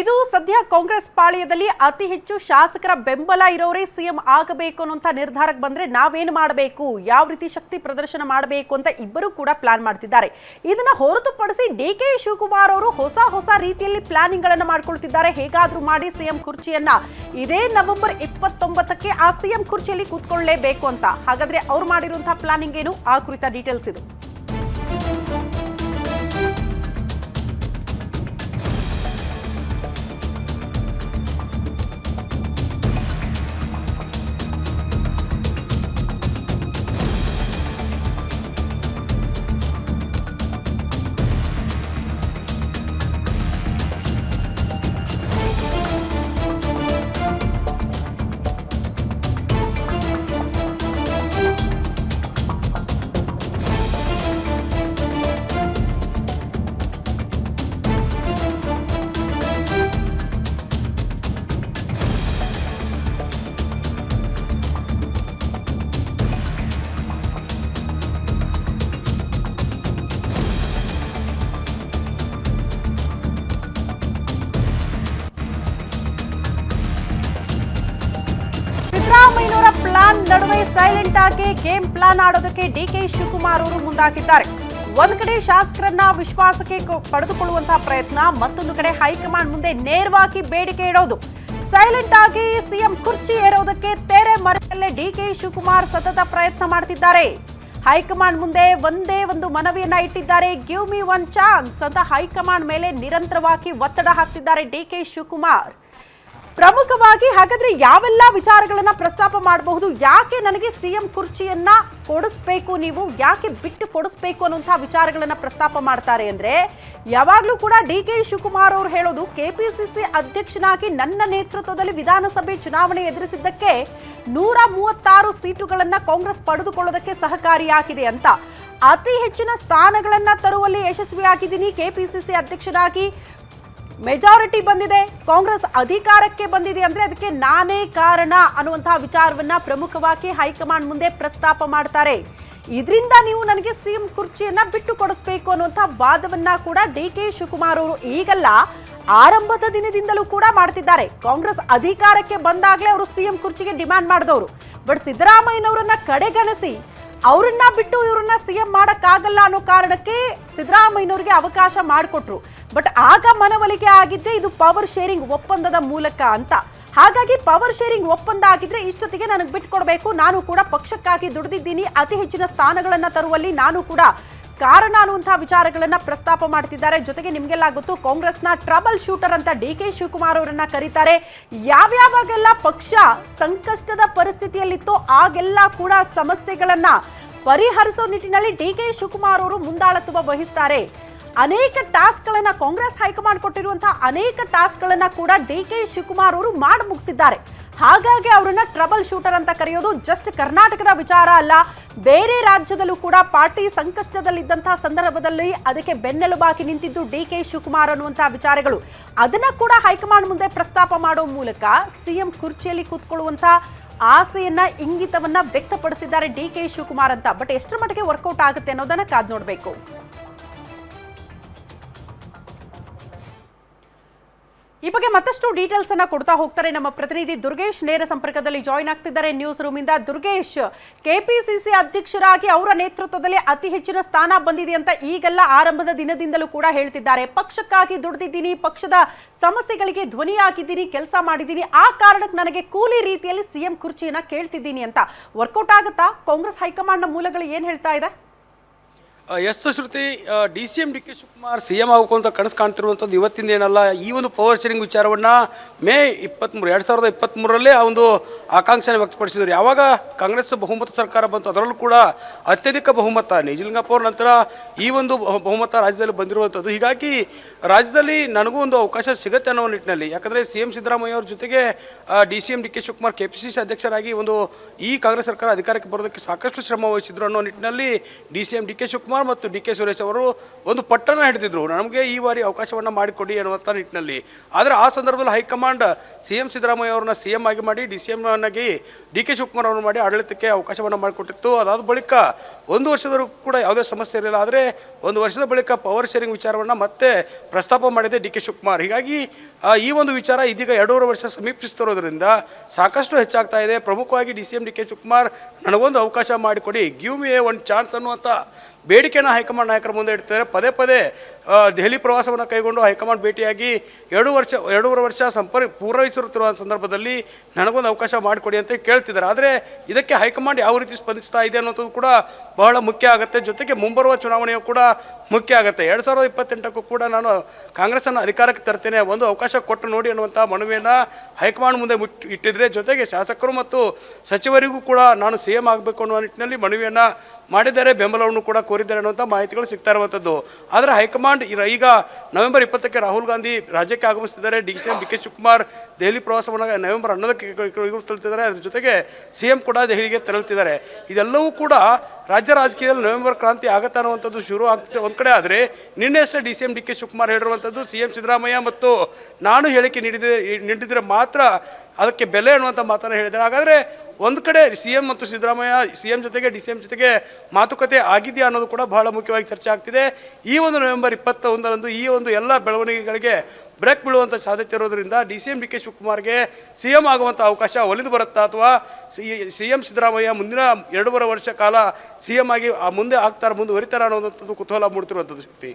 ಇದು ಸದ್ಯ ಕಾಂಗ್ರೆಸ್ ಪಾಳ್ಯದಲ್ಲಿ ಅತಿ ಹೆಚ್ಚು ಶಾಸಕರ ಬೆಂಬಲ ಇರೋರೇ ಸಿಎಂ ಆಗಬೇಕು ಅನ್ನುವಂಥ ನಿರ್ಧಾರಕ್ಕೆ ಬಂದ್ರೆ ನಾವೇನು ಮಾಡಬೇಕು? ಯಾವ ರೀತಿ ಶಕ್ತಿ ಪ್ರದರ್ಶನ ಮಾಡಬೇಕು ಅಂತ ಇಬ್ಬರು ಕೂಡ ಪ್ಲಾನ್ ಮಾಡ್ತಿದ್ದಾರೆ. ಇದನ್ನ ಹೊರತುಪಡಿಸಿ ಡಿ ಕೆ ಶಿವಕುಮಾರ್ ಅವರು ಹೊಸ ಹೊಸ ರೀತಿಯಲ್ಲಿ ಪ್ಲಾನಿಂಗ್ ಗಳನ್ನ ಮಾಡ್ಕೊಳ್ತಿದ್ದಾರೆ. ಹೇಗಾದ್ರೂ ಮಾಡಿ ಸಿಎಂ ಕುರ್ಚಿಯನ್ನ ಇದೇ ನವೆಂಬರ್ ಇಪ್ಪತ್ತೊಂಬತ್ತಕ್ಕೆ ಆ ಸಿಎಂ ಕುರ್ಚಿಯಲ್ಲಿ ಕೂತ್ಕೊಳ್ಳೇಬೇಕು ಅಂತ. ಹಾಗಾದ್ರೆ ಅವ್ರು ಮಾಡಿರುವಂತಹ ಪ್ಲಾನಿಂಗ್ ಏನು? ಆ ಕುರಿತ ಡೀಟೇಲ್ಸ್ ಇದು. ನಡುವೆ ಸೈಲೆಂಟ್ ಆಗಿ ಗೇಮ್ ಪ್ಲಾನ್ ಆಡೋದಕ್ಕೆ ಡಿ ಕೆ ಶಿವಕುಮಾರ್ ಅವರು ಮುಂದಾಗಿದ್ದಾರೆ. ಒಂದು ಕಡೆ ಶಾಸಕರನ್ನ ವಿಶ್ವಾಸಕ್ಕೆ ಪಡೆದುಕೊಳ್ಳುವಂತಹ ಪ್ರಯತ್ನ, ಮತ್ತೊಂದು ಕಡೆ ಹೈಕಮಾಂಡ್ ಮುಂದೆ ನೇರವಾಗಿ ಬೇಡಿಕೆ ಇಡೋದು. ಸೈಲೆಂಟ್ ಆಗಿ ಸಿಎಂ ಕುರ್ಚಿ ಏರೋದಕ್ಕೆ ತೆರೆ ಮರೆಯಲ್ಲೇ ಡಿ ಕೆ ಶಿವಕುಮಾರ್ ಸತತ ಪ್ರಯತ್ನ ಮಾಡ್ತಿದ್ದಾರೆ. ಹೈಕಮಾಂಡ್ ಮುಂದೆ ಒಂದೇ ಒಂದು ಮನವಿಯನ್ನ ಇಟ್ಟಿದ್ದಾರೆ. ಗಿವ್ ಮಿ ಒನ್ ಚಾನ್ಸ್ ಅಂತ ಹೈಕಮಾಂಡ್ ಮೇಲೆ ನಿರಂತರವಾಗಿ ಒತ್ತಡ ಹಾಕ್ತಿದ್ದಾರೆ ಡಿ ಕೆ ಶಿವಕುಮಾರ್. ಪ್ರಮುಖವಾಗಿ ಹಾಗಾದ್ರೆ ಯಾವೆಲ್ಲ ವಿಚಾರಗಳನ್ನ ಪ್ರಸ್ತಾಪ ಮಾಡಬಹುದು? ಯಾಕೆ ನನಗೆ ಸಿಎಂ ಕುರ್ಚಿಯನ್ನ ಕೊಡಿಸ್ಬೇಕು ನೀವು? ಯಾಕೆ ಬಿಟ್ಟು ಕೊಡಿಸ್ಬೇಕು ಅನ್ನುವಂತಹ ವಿಚಾರಗಳನ್ನ ಪ್ರಸ್ತಾಪ ಮಾಡ್ತಾರೆ ಅಂದ್ರೆ, ಯಾವಾಗ್ಲೂ ಕೂಡ ಡಿ ಕೆ ಶಿವಕುಮಾರ್ ಅವರು ಹೇಳೋದು ಕೆಪಿಸಿಸಿ ಅಧ್ಯಕ್ಷನಾಗಿ ನನ್ನ ನೇತೃತ್ವದಲ್ಲಿ ವಿಧಾನಸಭೆ ಚುನಾವಣೆ ಎದುರಿಸಿದ್ದಕ್ಕೆ ನೂರ ಮೂವತ್ತಾರು ಸೀಟುಗಳನ್ನ ಕಾಂಗ್ರೆಸ್ ಪಡೆದುಕೊಳ್ಳೋದಕ್ಕೆ ಸಹಕಾರಿಯಾಗಿದೆ ಅಂತ. ಅತಿ ಹೆಚ್ಚಿನ ಸ್ಥಾನಗಳನ್ನ ತರುವಲ್ಲಿ ಯಶಸ್ವಿಯಾಗಿದ್ದೀನಿ ಕೆಪಿಸಿಸಿ ಅಧ್ಯಕ್ಷನಾಗಿ. ಮೆಜಾರಿಟಿ ಬಂದಿದೆ. ಕಾಂಗ್ರೆಸ್ ಅಧಿಕಾರಕ್ಕೆ ಬಂದಿದೆ ಅಂದ್ರೆ ಅದಕ್ಕೆ ನಾನೇ ಕಾರಣ ಅನ್ನುವಂತಹ ವಿಚಾರವನ್ನ ಪ್ರಮುಖವಾಗಿ ಹೈಕಮಾಂಡ್ ಮುಂದೆ ಪ್ರಸ್ತಾಪ ಮಾಡ್ತಾರೆ. ಇದರಿಂದ ನೀವು ನನಗೆ ಸಿಎಂ ಕುರ್ಚಿಯನ್ನ ಬಿಟ್ಟು ಕೊಡಿಸ್ಬೇಕು ಅನ್ನುವಂತಹ ವಾದವನ್ನ ಕೂಡ ಡಿ ಕೆ ಶಿವಕುಮಾರ್ ಅವರು ಈಗಲ್ಲ, ಆರಂಭದ ದಿನದಿಂದಲೂ ಕೂಡ ಮಾಡ್ತಿದ್ದಾರೆ. ಕಾಂಗ್ರೆಸ್ ಅಧಿಕಾರಕ್ಕೆ ಬಂದಾಗಲೇ ಅವರು ಸಿಎಂ ಕುರ್ಚಿಗೆ ಡಿಮ್ಯಾಂಡ್ ಮಾಡಿದವರು. ಬಟ್ ಸಿದ್ದರಾಮಯ್ಯನವರನ್ನ ಕಡೆಗಣಿಸಿ, ಅವರನ್ನ ಬಿಟ್ಟು ಇವರನ್ನ ಸಿಎಂ ಮಾಡಕ್ಕಾಗಲ್ಲ ಅನ್ನೋ ಕಾರಣಕ್ಕೆ ಸಿದ್ದರಾಮಯ್ಯನವ್ರಿಗೆ ಅವಕಾಶ ಮಾಡಿಕೊಟ್ರು. ಬಟ್ ಆಗ ಮನವೊಲಿಕೆ ಆಗಿದ್ದೆ ಇದು ಪವರ್ ಶೇರಿಂಗ್ ಒಪ್ಪಂದದ ಮೂಲಕ ಅಂತ. ಹಾಗಾಗಿ ಪವರ್ ಶೇರಿಂಗ್ ಒಪ್ಪಂದ ಆಗಿದ್ರೆ ಇಷ್ಟೊತ್ತಿಗೆ ನನಗೆ ಬಿಟ್ಕೊಡ್ಬೇಕು. ನಾನು ಕೂಡ ಪಕ್ಷಕ್ಕಾಗಿ ದುಡಿದಿದ್ದೀನಿ. ಅತಿ ಹೆಚ್ಚಿನ ಸ್ಥಾನಗಳನ್ನು ತರುವಲ್ಲಿ ನಾನು ಕೂಡ ಕಾರಣ ಅನ್ನುವಂತಹ ವಿಚಾರಗಳನ್ನ ಪ್ರಸ್ತಾಪ ಮಾಡ್ತಿದ್ದಾರೆ. ಜೊತೆಗೆ ನಿಮ್ಗೆಲ್ಲ ಗೊತ್ತು, ಕಾಂಗ್ರೆಸ್ನ ಟ್ರಬಲ್ ಶೂಟರ್ ಅಂತ ಡಿ ಕೆ ಶಿವಕುಮಾರ್ ಅವರನ್ನ ಕರೀತಾರೆ. ಯಾವ್ಯಾವಾಗೆಲ್ಲ ಪಕ್ಷ ಸಂಕಷ್ಟದ ಪರಿಸ್ಥಿತಿಯಲ್ಲಿತ್ತೋ ಆಗೆಲ್ಲ ಕೂಡ ಸಮಸ್ಯೆಗಳನ್ನ ಪರಿಹರಿಸೋ ನಿಟ್ಟಿನಲ್ಲಿ ಡಿ ಕೆ ಶಿವಕುಮಾರ್ ಅವರು ಮುಂದಾಳತ್ವ ವಹಿಸ್ತಾರೆ. ಅನೇಕ ಟಾಸ್ಕ್ ಗಳನ್ನ ಕಾಂಗ್ರೆಸ್ ಹೈಕಮಾಂಡ್ ಕೊಟ್ಟಿರುವಂತಹ ಅನೇಕ ಟಾಸ್ಕ್ ಗಳನ್ನ ಕೂಡ ಡಿ ಕೆ ಶಿವಕುಮಾರ್ ಅವರು ಮಾಡಿ ಮುಗಿಸಿದ್ದಾರೆ. ಹಾಗಾಗಿ ಅವರನ್ನ ಟ್ರಬಲ್ ಶೂಟರ್ ಅಂತ ಕರೆಯೋದು ಜಸ್ಟ್ ಕರ್ನಾಟಕದ ವಿಚಾರ ಅಲ್ಲ. ಬೇರೆ ರಾಜ್ಯದಲ್ಲೂ ಕೂಡ ಪಾರ್ಟಿ ಸಂಕಷ್ಟದಲ್ಲಿದ್ದಂತಹ ಸಂದರ್ಭದಲ್ಲಿ ಅದಕ್ಕೆ ಬೆನ್ನೆಲುಬಾಗಿ ನಿಂತಿದ್ದು ಡಿ ಕೆ ಶಿವಕುಮಾರ್ ಅನ್ನುವಂತಹ ವಿಚಾರಗಳು. ಅದನ್ನ ಕೂಡ ಹೈಕಮಾಂಡ್ ಮುಂದೆ ಪ್ರಸ್ತಾಪ ಮಾಡೋ ಮೂಲಕ ಸಿಎಂ ಕುರ್ಚಿಯಲ್ಲಿ ಕೂತ್ಕೊಳ್ಳುವಂತಹ ಆಸೆಯನ್ನ, ಇಂಗಿತವನ್ನ ವ್ಯಕ್ತಪಡಿಸಿದ್ದಾರೆ ಡಿ ಕೆ ಶಿವಕುಮಾರ್ ಅಂತ. ಬಟ್ ಎಷ್ಟರ ಮಟ್ಟಿಗೆ ವರ್ಕೌಟ್ ಆಗುತ್ತೆ ಅನ್ನೋದನ್ನ ಕಾದ್ ನೋಡ್ಬೇಕು. ಈ ಬಗ್ಗೆ ಮತ್ತಷ್ಟು ಡೀಟೇಲ್ಸ್ ಅನ್ನ ಕೊಡ್ತಾ ಹೋಗ್ತಾರೆ ನಮ್ಮ ಪ್ರತಿನಿಧಿ ದುರ್ಗೇಶ್. ನೇರ ಸಂಪರ್ಕದಲ್ಲಿ ಜಾಯಿನ್ ಆಗ್ತಿದ್ದಾರೆ ನ್ಯೂಸ್ ರೂಮ್ ಇಂದ. ದುರ್ಗೇಶ್ ಕೆಪಿಸಿಸಿ ಅಧ್ಯಕ್ಷರಾಗಿ ಅವರ ನೇತೃತ್ವದಲ್ಲಿ ಅತಿ ಹೆಚ್ಚಿನ ಸ್ಥಾನ ಬಂದಿದೆ ಅಂತ ಈಗೆಲ್ಲ ಆರಂಭದ ದಿನದಿಂದಲೂ ಕೂಡ ಹೇಳ್ತಿದ್ದಾರೆ. ಪಕ್ಷಕ್ಕಾಗಿ ದುಡಿದಿದ್ದೀನಿ, ಪಕ್ಷದ ಸಮಸ್ಯೆಗಳಿಗೆ ಧ್ವನಿಯಾಗಿದ್ದೀನಿ ಕೆಲಸ ಮಾಡಿದ್ದೀನಿ. ಆ ಕಾರಣಕ್ಕೆ ನನಗೆ ಕೂಲಿ ರೀತಿಯಲ್ಲಿ ಸಿಎಂ ಕುರ್ಚಿಯನ್ನ ಕೇಳ್ತಿದ್ದೀನಿ ಅಂತ. ವರ್ಕೌಟ್ ಆಗುತ್ತಾ? ಕಾಂಗ್ರೆಸ್ ಹೈಕಮಾಂಡ್ನ ಮೂಲಗಳು ಏನ್ ಹೇಳ್ತಾ ಇದೆ? S Shruti D C M D K Shivakumar C M ಆಗಬೇಕು ಅಂತ ಕನಸು ಕಾಣ್ತಿರುವಂಥದ್ದು ಇವತ್ತಿಂದ ಏನಲ್ಲ, ಈ ಒಂದು ಪವರ್ ಶೇರಿಂಗ್ ವಿಚಾರವನ್ನು ಮೇ ಇಪ್ಪತ್ತ್ಮೂರು ಎರಡು ಸಾವಿರದ ಇಪ್ಪತ್ತ್ಮೂರಲ್ಲೇ ಆ ಒಂದು ಆಕಾಂಕ್ಷೆಯನ್ನು ವ್ಯಕ್ತಪಡಿಸಿದರು. ಯಾವಾಗ ಕಾಂಗ್ರೆಸ್ ಬಹುಮತ ಸರ್ಕಾರ ಬಂತು, ಅದರಲ್ಲೂ ಕೂಡ ಅತ್ಯಧಿಕ ಬಹುಮತ ನಿಜಲಿಂಗಪ್ಪವ್ರ ನಂತರ ಈ ಒಂದು ಬಹು- ಬಹುಮತ ರಾಜ್ಯದಲ್ಲಿ ಬಂದಿರುವಂಥದ್ದು. ಹೀಗಾಗಿ ರಾಜ್ಯದಲ್ಲಿ ನನಗೂ ಒಂದು ಅವಕಾಶ ಸಿಗುತ್ತೆ ಅನ್ನೋ ನಿಟ್ಟಿನಲ್ಲಿ. ಯಾಕಂದರೆ ಸಿ ಎಂ ಸಿದ್ದರಾಮಯ್ಯ ಅವ್ರ ಜೊತೆಗೆ D C M D K Shivakumar K P C C ಅಧ್ಯಕ್ಷರಾಗಿ ಒಂದು ಈ ಕಾಂಗ್ರೆಸ್ ಸರ್ಕಾರ ಅಧಿಕಾರಕ್ಕೆ ಬರೋದಕ್ಕೆ ಸಾಕಷ್ಟು ಶ್ರಮ ವಹಿಸಿದ್ರು ಅನ್ನೋ ನಿಟ್ಟಿನಲ್ಲಿ D C M D K Shivakumar Shivakumar ಮತ್ತು ಡಿ ಕೆ ಸುರೇಶ್ ಅವರು ಒಂದು ಪಟ್ಟಣ ಹಿಡಿದಿದ್ರು. ನಮಗೆ ಈ ಬಾರಿ ಅವಕಾಶವನ್ನು ಮಾಡಿಕೊಡಿ ಅನ್ನುವಂಥ ನಿಟ್ಟಿನಲ್ಲಿ. ಆದರೆ ಆ ಸಂದರ್ಭದಲ್ಲಿ ಹೈಕಮಾಂಡ್ ಸಿ ಎಂ ಸಿದ್ದರಾಮಯ್ಯ ಅವರನ್ನ ಸಿ ಎಂ ಆಗಿ ಮಾಡಿ, ಡಿ ಸಿ ಎಂ ಆಗಿ ಡಿ ಕೆ ಶಿವಕುಮಾರ್ ಅವರನ್ನು ಮಾಡಿ ಆಡಳಿತಕ್ಕೆ ಅವಕಾಶವನ್ನು ಮಾಡಿಕೊಟ್ಟಿತ್ತು. ಅದಾದ ಬಳಿಕ ಒಂದು ವರ್ಷದವರೆಗೂ ಕೂಡ ಯಾವುದೇ ಸಮಸ್ಯೆ ಇರಲಿಲ್ಲ. ಆದರೆ ಒಂದು ವರ್ಷದ ಬಳಿಕ ಪವರ್ ಶೇರಿಂಗ್ ವಿಚಾರವನ್ನು ಮತ್ತೆ ಪ್ರಸ್ತಾಪ ಮಾಡಿದೆ ಡಿ ಕೆ ಶಿವಕುಮಾರ್. ಹೀಗಾಗಿ ಈ ಒಂದು ವಿಚಾರ ಇದೀಗ ಎರಡೂವರೆ ವರ್ಷ ಸಮೀಪಿಸ್ತಿರೋದ್ರಿಂದ ಸಾಕಷ್ಟು ಹೆಚ್ಚಾಗ್ತಾ ಇದೆ. ಪ್ರಮುಖವಾಗಿ D C M D K Shivakumar ನನಗೊಂದು ಅವಕಾಶ ಮಾಡಿಕೊಡಿ. Give me a one chance ಅನ್ನುವಂಥ ಬೇಡಿಕೆನ ಹೈಕಮಾಂಡ್ ನಾಯಕರ ಮುಂದೆ ಇಡ್ತಾರೆ ಪದೇ ಪದೇ ದೆಹಲಿ ಪ್ರವಾಸವನ್ನು ಕೈಗೊಂಡು ಹೈಕಮಾಂಡ್ ಭೇಟಿಯಾಗಿ ಎರಡು ವರ್ಷ, ಎರಡೂವರೆ ವರ್ಷ ಸಂಪರ್ಕ ಪೂರೈಸಿರುತ್ತಿರುವ ಸಂದರ್ಭದಲ್ಲಿ ನನಗೊಂದು ಅವಕಾಶ ಮಾಡಿಕೊಡಿ ಅಂತ ಕೇಳ್ತಿದ್ದಾರೆ. ಆದರೆ ಇದಕ್ಕೆ ಹೈಕಮಾಂಡ್ ಯಾವ ರೀತಿ ಸ್ಪಂದಿಸ್ತಾ ಇದೆ ಅನ್ನೋದು ಕೂಡ ಬಹಳ ಮುಖ್ಯ ಆಗುತ್ತೆ. ಜೊತೆಗೆ ಮುಂಬರುವ ಚುನಾವಣೆಯು ಕೂಡ ಮುಖ್ಯ ಆಗುತ್ತೆ. ಎರಡು ಸಾವಿರದ ಇಪ್ಪತ್ತೆಂಟಕ್ಕೂ ಕೂಡ ನಾನು ಕಾಂಗ್ರೆಸ್ಸನ್ನು ಅಧಿಕಾರಕ್ಕೆ ತರ್ತೇನೆ, ಒಂದು ಅವಕಾಶ ಕೊಟ್ಟು ನೋಡಿ ಅನ್ನುವಂಥ ಮನವಿಯನ್ನು ಹೈಕಮಾಂಡ್ ಮುಂದೆ ಮುಟ್ ಇಟ್ಟಿದ್ರೆ ಜೊತೆಗೆ ಶಾಸಕರು ಮತ್ತು ಸಚಿವರಿಗೂ ಕೂಡ ನಾನು ಸಿ ಎಂ ಆಗಬೇಕು ಅನ್ನುವ ನಿಟ್ಟಿನಲ್ಲಿ ಮನವಿಯನ್ನು ಮಾಡಿದ್ದಾರೆ, ಬೆಂಬಲವನ್ನು ಕೂಡ ಕೋರಿದ್ದಾರೆ ಅನ್ನುವಂಥ ಮಾಹಿತಿಗಳು ಸಿಗ್ತಾ ಇರುವಂಥದ್ದು ಆದರೆ ಹೈಕಮಾಂಡ್ ಈಗ ನವೆಂಬರ್ ಇಪ್ಪತ್ತಕ್ಕೆ ರಾಹುಲ್ ಗಾಂಧಿ ರಾಜ್ಯಕ್ಕೆ ಆಗಮಿಸ್ತಿದ್ದಾರೆ. D C M B K Shivakumar Delhi ಪ್ರವಾಸವನ್ನು ನವೆಂಬರ್ ಹನ್ನೊಂದಕ್ಕೆ ತೆರಳುತ್ತಿದ್ದಾರೆ ಅದ್ರ ಜೊತೆಗೆ ಸಿ ಎಂ ಕೂಡ ದೆಹಲಿಗೆ ತೆರಳುತ್ತಿದ್ದಾರೆ. ಇದೆಲ್ಲವೂ ಕೂಡ ರಾಜ್ಯ ರಾಜಕೀಯದಲ್ಲಿ ನವೆಂಬರ್ ಕ್ರಾಂತಿ ಆಗತ್ತೆ ಅನ್ನುವಂಥದ್ದು ಶುರು ಆಗ್ತಿದೆ. ಒಂದು ಕಡೆ ಆದರೆ ನಿನ್ನೆ D C M D K Shivakumar ಹೇಳಿರುವಂಥದ್ದು C M Siddaramaiah ಮತ್ತು ನಾನು ಹೇಳಿಕೆ ನೀಡಿದೆ ನೀಡಿದರೆ ಮಾತ್ರ ಅದಕ್ಕೆ ಬೆಲೆ ಅನ್ನುವಂಥ ಮಾತನ್ನು ಹೇಳಿದ್ದಾರೆ. ಹಾಗಾದರೆ ಒಂದು ಕಡೆ ಸಿ ಎಂ ಮತ್ತು ಸಿದ್ದರಾಮಯ್ಯ ಸಿ ಎಂ ಜೊತೆಗೆ ಡಿ ಸಿ ಎಂ ಜೊತೆಗೆ ಮಾತುಕತೆ ಆಗಿದೆಯಾ ಅನ್ನೋದು ಕೂಡ ಬಹಳ ಮುಖ್ಯವಾಗಿ ಚರ್ಚೆ ಆಗ್ತಿದೆ. ಈ ಒಂದು ನವೆಂಬರ್ ಇಪ್ಪತ್ತ ಒಂದರಂದು ಈ ಒಂದು ಎಲ್ಲ ಬೆಳವಣಿಗೆಗಳಿಗೆ ಬ್ರೇಕ್ ಬೀಳುವಂಥ ಸಾಧ್ಯತೆ ಇರೋದರಿಂದ D C M D K ಶಿವಕುಮಾರ್ಗೆ C M ಆಗುವಂಥ ಅವಕಾಶ ಒಲಿದು ಬರುತ್ತಾ ಅಥವಾ ಸಿ ಎಂ ಸಿದ್ದರಾಮಯ್ಯ ಮುಂದಿನ ಎರಡೂವರೆ ವರ್ಷ ಕಾಲ ಸಿ ಎಂ ಆಗಿ ಮುಂದೆ ಆಗ್ತಾರೆ, ಮುಂದುವರಿತಾರೆ ಅನ್ನೋದಂಥದ್ದು ಕುತೂಹಲ ಮೂಡ್ತಿರುವಂಥದ್ದು ಶಕ್ತಿ.